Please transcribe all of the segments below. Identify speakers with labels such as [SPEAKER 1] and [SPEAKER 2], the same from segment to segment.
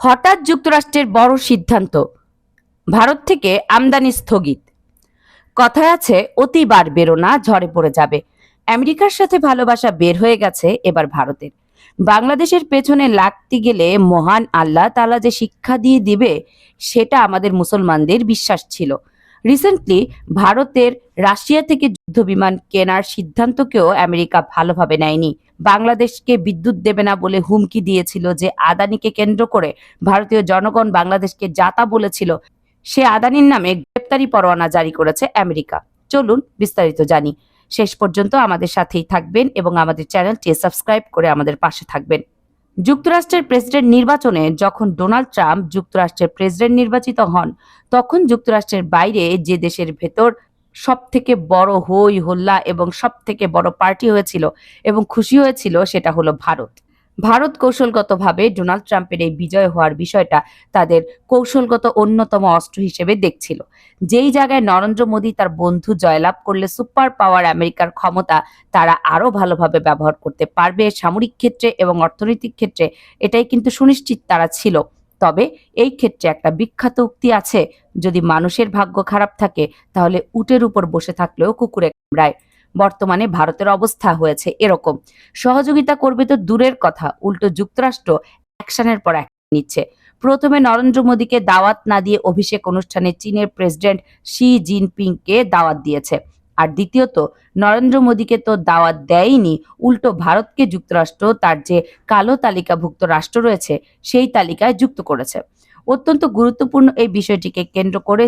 [SPEAKER 1] হঠাৎ যুক্তরাষ্ট্রের বড় সিদ্ধান্ত। ভারত থেকে আমদানি স্থগিত। কথায় আছে, অতিবার বেরো না ঝড়ে পড়ে যাবে। আমেরিকার সাথে ভালোবাসা বের হয়ে গেছে এবার ভারতের। বাংলাদেশের পেছনে লাগতে গেলে মহান আল্লাহ তালা যে শিক্ষা দিয়ে দিবে, সেটা আমাদের মুসলমানদের বিশ্বাস ছিল। রিসেন্টলি ভারতের রাশিয়া থেকে যুদ্ধ বিমান কেনার সিদ্ধান্তকেও আমেরিকা ভালোভাবে নেয়নি। বাংলাদেশকে বিদ্যুৎ দেবে না বলে হুমকি দিয়েছিল যে আদানিকে কেন্দ্র করে ভারতীয় জনগণ বাংলাদেশকে যাতা বলেছিল। সে আদানির নামে গ্রেপ্তারি পরোয়ানা জারি করেছে আমেরিকা। চলুন বিস্তারিত জানি। শেষ পর্যন্ত আমাদের সাথেই থাকবেন এবং আমাদের চ্যানেলটি সাবস্ক্রাইব করে আমাদের পাশে থাকবেন। যুক্তরাষ্ট্রের প্রেসিডেন্ট নির্বাচনে যখন ডোনাল্ড ট্রাম্প যুক্তরাষ্ট্রের প্রেসিডেন্ট নির্বাচিত হন, তখন যুক্তরাষ্ট্রের বাইরে যে দেশের ভেতর সব থেকে বড় হই, হল্লা এবং সব থেকে বড় পার্টি হয়েছিল এবং খুশি হয়েছিল সেটা হলো ভারত। ভারত কৌশলগতভাবে ডোনাল্ড ট্রাম্পের এই বিজয় হওয়ার বিষয়টা তাদের কৌশলগত অন্যতম অস্ত্র হিসেবে দেখছিল। যেই জায়গায় নরেন্দ্র মোদী তার বন্ধু জয়লাভ করলে সুপার পাওয়ার আমেরিকার ক্ষমতা তারা আরও ভালোভাবে ব্যবহার করতে পারবে সামরিক ক্ষেত্রে এবং অর্থনৈতিক ক্ষেত্রে, এটাই কিন্তু সুনিশ্চিত তারা ছিল। তবে এই ক্ষেত্রে একটা বিখ্যাত উক্তি আছে, যদি মানুষের ভাগ্য খারাপ থাকে, তাহলে উটের উপর বসে থাকলেও কুকুরে কামড়ায়। বর্তমানে ভারতের অবস্থা হয়েছে এরকম। সহযোগিতা করবে তো দূরের কথা, উল্টো যুক্তরাষ্ট্র অ্যাকশনের পর অ্যাকশন নিচ্ছে। প্রথমে নরেন্দ্র মোদীকে দাওয়াত না দিয়ে অভিষেক অনুষ্ঠানে চীনের প্রেসিডেন্ট শি জিনপিংকে দাওয়াত দিয়েছে। আর দ্বিতীয়ত, নরেন্দ্র মোদীকে তো দাওয়াত দেয়নি, উল্টো ভারতকে যুক্তরাষ্ট্র তার যে কালো তালিকাভুক্ত রাষ্ট্র রয়েছে, সেই তালিকায় যুক্ত করেছে। অত্যন্ত গুরুত্বপূর্ণ এই বিষয়টিকে কেন্দ্র করে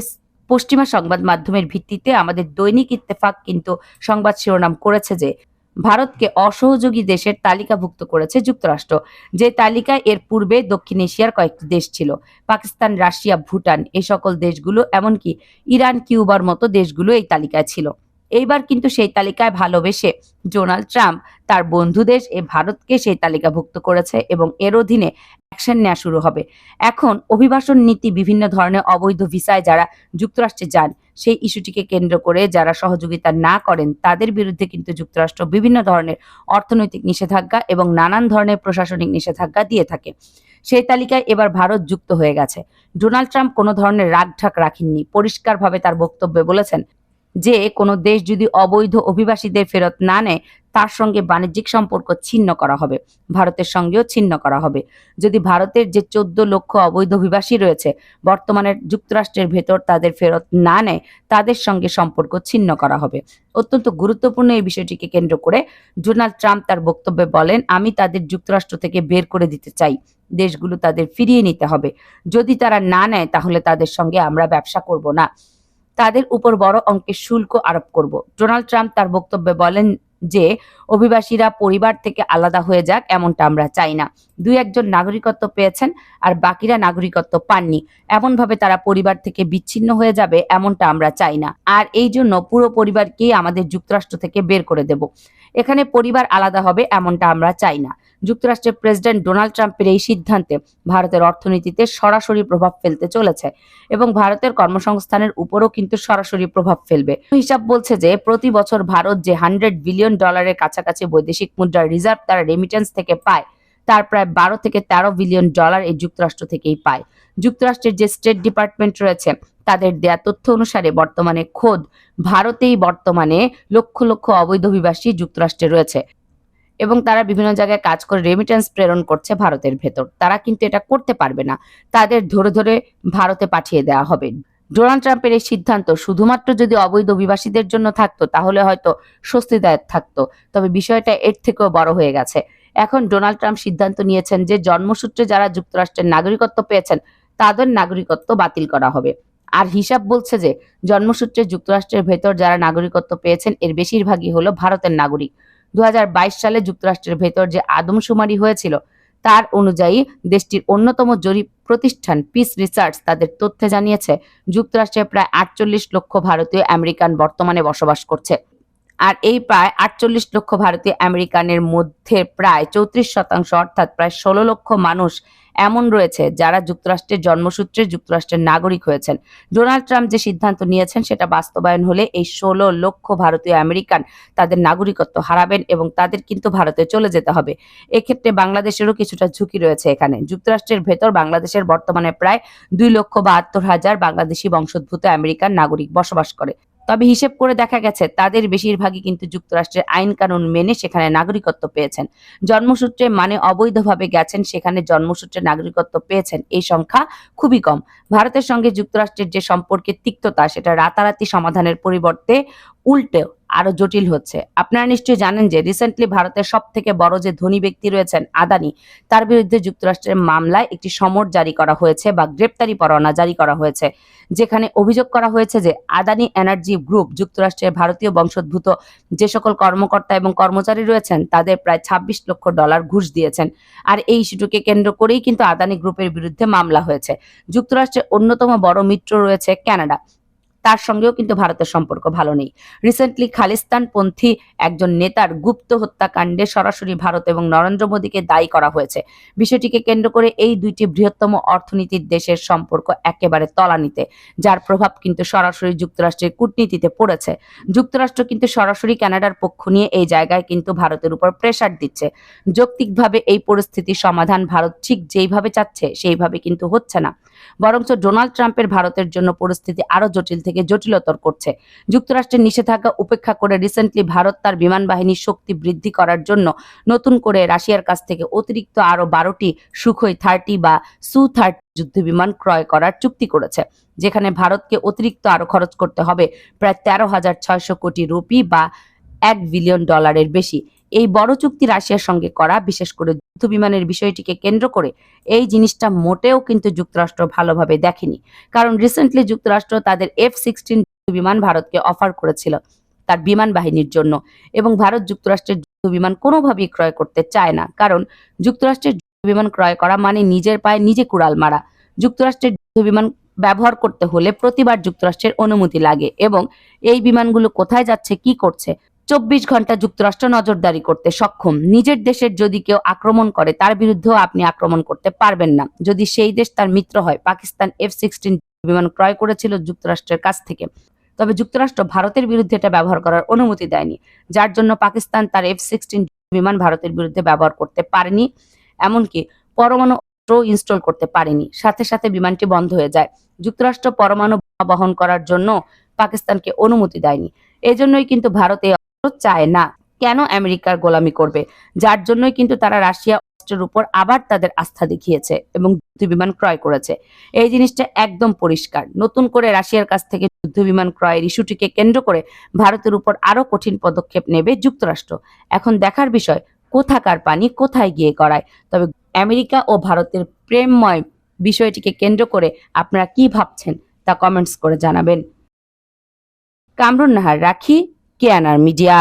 [SPEAKER 1] পশ্চিমা সংবাদ মাধ্যমের ভিত্তিতে আমাদের দৈনিক ইত্তেফাক কিন্তু সংবাদ শিরোনাম করেছে যে, ভারতকে অসহযোগী দেশের তালিকাভুক্ত করেছে যুক্তরাষ্ট্র, যে তালিকায় এর পূর্বে দক্ষিণ এশিয়ার কয়েকটি দেশ ছিল, পাকিস্তান, রাশিয়া, ভুটান এই সকল দেশগুলো, এমনকি ইরান, কিউবার মতো দেশগুলো এই তালিকায় ছিল। এইবার কিন্তু সেই তালিকায় ভালোবেসে ডোনাল্ড ট্রাম্প তার বন্ধু দেশ এ ভারতকে সেই তালিকাভুক্ত করেছে এবং এর অধীনে অ্যাকশন নেওয়া শুরু হবে। এখন অভিবাসন নীতি বিভিন্ন ধরনের অবৈধ ভিসায় যারা যুক্তরাষ্ট্রে যান, সেই ইস্যুটিকে কেন্দ্র করে যারা সহযোগিতা না করেন, তাদের বিরুদ্ধে কিন্তু যুক্তরাষ্ট্র বিভিন্ন ধরনের অর্থনৈতিক নিষেধাজ্ঞা এবং নানান ধরনের প্রশাসনিক নিষেধাজ্ঞা দিয়ে থাকে। সেই তালিকায় এবার ভারত যুক্ত হয়ে গেছে। ডোনাল্ড ট্রাম্প কোনো ধরনের রাগঢাক রাখেননি, পরিষ্কারভাবে তার বক্তব্যে বলেছেন যে কোনো দেশ যদি অবৈধ অভিবাসীদের ফেরত না নেয়, তার সঙ্গে বাণিজ্যিক সম্পর্ক ছিন্ন করা হবে, ভারতের সঙ্গেও ছিন্ন করা হবে। যদি ভারতের যে চোদ্দ লক্ষ অবৈধ অভিবাসী রয়েছে, বর্তমানে যুক্তরাষ্ট্রের ভেতর তাদের ফেরত না নেয়, তাদের সঙ্গে সম্পর্ক ছিন্ন করা হবে। অত্যন্ত গুরুত্বপূর্ণ এই বিষয়টিকে কেন্দ্র করে ডোনাল্ড ট্রাম্প তার বক্তব্যে বলেন, আমি তাদের যুক্তরাষ্ট্র থেকে বের করে দিতে চাই। দেশগুলো তাদের ফিরিয়ে নিতে হবে। যদি তারা না নেয়, তাহলে তাদের সঙ্গে আমরা ব্যবসা করব না। তাদের উপর বড় অঙ্কের শুল্ক আরোপ করব। ডোনাল্ড ট্রাম্প তার বক্তব্যে বলেন যে, অভিবাসীরা পরিবার থেকে আলাদা হয়ে যাক এমনটা আমরা চাই না। দুই একজন নাগরিকত্ব পেয়েছেন আর বাকিরা নাগরিকত্ব পাননি। এমনভাবে তারা পরিবার থেকে বিচ্ছিন্ন হয়ে যাবে এমনটা আমরা চাই না। আর এই জন্য পুরো পরিবারকেই আমাদের যুক্তরাষ্ট্র থেকে বের করে দেব। এখানে পরিবার আলাদা হবে এমনটা আমরা চাই না। যুক্তরাষ্ট্রের প্রেসিডেন্ট ডোনাল্ড ট্রাম্পের এই সিদ্ধান্তে ভারতের অর্থনীতিতে সরাসরি প্রভাব ফেলতে চলেছে এবং ভারতের কর্মসংস্থানের উপরও কিন্তু সরাসরি প্রভাব ফেলবে। হিসাব বলছে যে প্রতি বছর ভারত যে হান্ড্রেড বিলিয়ন ডলারের কাছাকাছি বৈদেশিক মুদ্রার রিজার্ভ তারা রেমিটেন্স থেকে পায়, তার প্রায় বারো থেকে তেরো বিলিয়ন ডলার এই যুক্তরাষ্ট্র থেকেই পায়। যুক্তরাষ্ট্রের যে স্টেট ডিপার্টমেন্ট রয়েছে, তাদের দেয়া তথ্য অনুসারে বর্তমানে খোদ ভারতেই বর্তমানে লক্ষ লক্ষ অবৈধ অভিবাসী যুক্তরাষ্ট্রে রয়েছে। এবং তারা বিভিন্ন জায়গায় কাজ করে রেমিটেন্স প্রেরণ করছে ভারতের ভেতর। তারা কিন্তু এটা করতে পারবে না। তাদের ধরে ধরে ভারতে পাঠিয়ে দেওয়া হবে। ডোনাল্ড ট্রাম্পের এই সিদ্ধান্ত শুধুমাত্র যদি অবৈধ অভিবাসীদের জন্য থাকতো, তাহলে হয়তো স্বস্তিদায়ক থাকতো। তবে বিষয়টা এর থেকেও বড় হয়ে গেছে। এখন ডোনাল্ড ট্রাম্প সিদ্ধান্ত নিয়েছেন যে জন্মসূত্রে যারা যুক্তরাষ্ট্রের নাগরিকত্ব পেয়েছেন, তাদের নাগরিকত্ব বাতিল করা হবে। আর হিসাব বলছে যে, জন্মসূত্রে যুক্তরাষ্ট্রের ভেতর যারা নাগরিকত্ব পেয়েছেন, এর বেশিরভাগই হলো ভারতের নাগরিক। দু হাজার বাইশ সালে যুক্তরাষ্ট্রের ভেতর যে আদমশুমারি হয়েছিল, তার অনুযায়ী দেশটির অন্যতম জরিপ প্রতিষ্ঠান পিস রিসার্চ তাদের তথ্যে জানিয়েছে, যুক্তরাষ্ট্রে প্রায় আটচল্লিশ লক্ষ ভারতীয় আমেরিকান বর্তমানে বসবাস করছে। আর এই প্রায় আটচল্লিশ লক্ষ ভারতীয় আমেরিকানের মধ্যে প্রায় চৌত্রিশ শতাংশ, অর্থাৎ প্রায় ষোলো লক্ষ মানুষ এমন রয়েছে যারা যুক্তরাষ্ট্রের জন্মসূত্রে যুক্তরাষ্ট্রের নাগরিক হয়েছেন। ডোনাল্ড ট্রাম্প যে সিদ্ধান্ত নিয়েছেন সেটা বাস্তবায়ন হলে এই ষোলো লক্ষ ভারতীয় আমেরিকান তাদের নাগরিকত্ব হারাবেন এবং তাদের কিন্তু ভারতে চলে যেতে হবে। এক্ষেত্রে বাংলাদেশেরও কিছুটা ঝুঁকি রয়েছে এখানে। যুক্তরাষ্ট্রের ভেতর বাংলাদেশের বর্তমানে প্রায় দুই লক্ষ বাহাত্তর হাজার বাংলাদেশি বংশোদ্ভূত আমেরিকান নাগরিক বসবাস করে। তবে হিসেব করে দেখা গেছে, তাদের বেশিরভাগই কিন্তু যুক্তরাষ্ট্রের আইন কানুন মেনে সেখানে নাগরিকত্ব পেয়েছেন। জন্মসূত্রে মানে অবৈধভাবে গেছেন, সেখানে জন্মসূত্রে নাগরিকত্ব পেয়েছেন। এই সংখ্যা খুবই কম। ভারতের সঙ্গে যুক্তরাষ্ট্রের যে সম্পর্কে তিক্ততা, সেটা রাতারাতি সমাধানের পরিবর্তে উল্টে আরও জটিল হচ্ছে। আপনারা নিশ্চয়ই জানেন যে রিসেন্টলি ভারতের সব থেকে বড় যে ধনী ব্যক্তি রয়েছেন আদানি, তার বিরুদ্ধে যুক্তরাষ্ট্রের মামলায় একটি সমর জারি করা হয়েছে বা গ্রেপ্তারি পরোয়ানা জারি করা হয়েছে, যেখানে অভিযোগ করা হয়েছে যে আদানি এনার্জি গ্রুপ যুক্তরাষ্ট্রের ভারতীয় বংশোদ্ভূত যে সকল কর্মকর্তা এবং কর্মচারী রয়েছেন, তাদের প্রায় ছাব্বিশ লক্ষ ডলার ঘুষ দিয়েছেন। আর এই ইস্যুটিকে কেন্দ্র করেই কিন্তু আদানি গ্রুপের বিরুদ্ধে মামলা হয়েছে। যুক্তরাষ্ট্রের অন্যতম বড় মিত্র রয়েছে কানাডা। তার সঙ্গেও কিন্তু ভারতের সম্পর্ক ভালো নেই। রিসেন্টলি খালিস্তানপন্থী একজন নেতার গুপ্ত হত্যাকাণ্ডে সরাসরি ভারত এবং নরেন্দ্র মোদীকে দায়ী করা হয়েছে। বিষয়টিকে কেন্দ্র করে এই দুইটি বৃহত্তম অর্থনীতির দেশের সম্পর্ক একেবারে তলানিতে, যার প্রভাব কিন্তু সরাসরি যুক্তরাষ্ট্রের কূটনীতিতে পড়েছে। যুক্তরাষ্ট্র কিন্তু সরাসরি কানাডার পক্ষ নিয়ে এই জায়গায় কিন্তু ভারতের উপর প্রেসার দিচ্ছে। যৌক্তিকভাবে এই পরিস্থিতির সমাধান ভারত ঠিক যেইভাবে চাচ্ছে, সেইভাবে কিন্তু হচ্ছে না। বরঞ্চ ডোনাল্ড ট্রাম্পের ভারতের জন্য পরিস্থিতি আরও জটিল থেকে জটিলতর করছে। যুক্তরাষ্ট্রের নিষেধাজ্ঞা উপেক্ষা করে রিসেন্টলি ভারত তার বিমান বাহিনীর শক্তি বৃদ্ধি করার জন্য নতুন করে রাশিয়ার কাছ থেকে অতিরিক্ত আরও বারোটি সুখই থার্টি বা সু থার্টি যুদ্ধ বিমান ক্রয় করার চুক্তি করেছে, যেখানে ভারতকে অতিরিক্ত আরও খরচ করতে হবে প্রায় তেরো হাজার ছয়শো কোটি রুপি বা এক বিলিয়ন ডলারের বেশি। এই বড় চুক্তি রাশিয়ার সঙ্গে করা, বিশেষ করে যুদ্ধ বিমানের বিষয়টিকে কেন্দ্র করে, এই জিনিসটা মোটেও কিন্তু যুক্তরাষ্ট্র ভালোভাবে দেখেনি। কারণ রিসেন্টলি যুক্তরাষ্ট্র তাদের এফ সিক্সটিন বিমান ভারতকে অফার করেছিল তার বিমান বাহিনীর জন্য এবং ভারত যুক্তরাষ্ট্রের যুদ্ধ বিমান কোনোভাবেই ক্রয় করতে চায় না। কারণ যুক্তরাষ্ট্রের যুদ্ধ বিমান ক্রয় করা মানে নিজের পায়ে নিজে কুড়াল মারা। যুক্তরাষ্ট্রের যুদ্ধ বিমান ব্যবহার করতে হলে প্রতিবার যুক্তরাষ্ট্রের অনুমতি লাগে এবং এই বিমানগুলো কোথায় যাচ্ছে, কি করছে চব্বিশ ঘণ্টা যুক্তরাষ্ট্র নজরদারি করতে সক্ষম। নিজের দেশের যদি কেউ আক্রমণ করে, তার বিরুদ্ধেও আপনি আক্রমণ করতে পারবেন না। যদি সেই দেশ তার মিত্র হয়, পাকিস্তান এফ সিক্সটিন বিমান ক্রয় করেছিল যুক্তরাষ্ট্রের কাছ থেকে। তবে যুক্তরাষ্ট্র ভারতের বিরুদ্ধে এটা ব্যবহার করার অনুমতি দেয়নি, যার জন্য পাকিস্তান তার এফ সিক্সটিন বিমান ভারতের বিরুদ্ধে ব্যবহার করতে পারেনি, এমনকি পরমাণু অস্ত্র ইনস্টল করতে পারেনি। সাথে সাথে বিমানটি বন্ধ হয়ে যায়। যুক্তরাষ্ট্র পরমাণু বহন করার জন্য পাকিস্তানকে অনুমতি দেয়নি। এজন্যই কিন্তু ভারত চায় না। কেন আমেরিকার গোলামি করবে? যার জন্যই কিন্তু তারা রাশিয়া অস্ত্রের উপর আবার তাদের আস্থা দেখিয়েছে এবং যুদ্ধ বিমান ক্রয় করেছে। এই জিনিসটা একদম পরিষ্কার। নতুন করে রাশিয়ার কাছ থেকে যুদ্ধ বিমান ক্রয়ের ইস্যুটিকে কেন্দ্র করে ভারতের উপর আরও কঠিন পদক্ষেপ নেবে যুক্তরাষ্ট্র। এখন দেখার বিষয়, কোথাকার পানি কোথায় গিয়ে গড়ায়? তবে আমেরিকা ও ভারতের প্রেমময় বিষয়টিকে কেন্দ্র করে আপনারা কি ভাবছেন তা কমেন্টস করে জানাবেন। কামরুন নাহার, রাখি? কেয়ানার মিডিয়া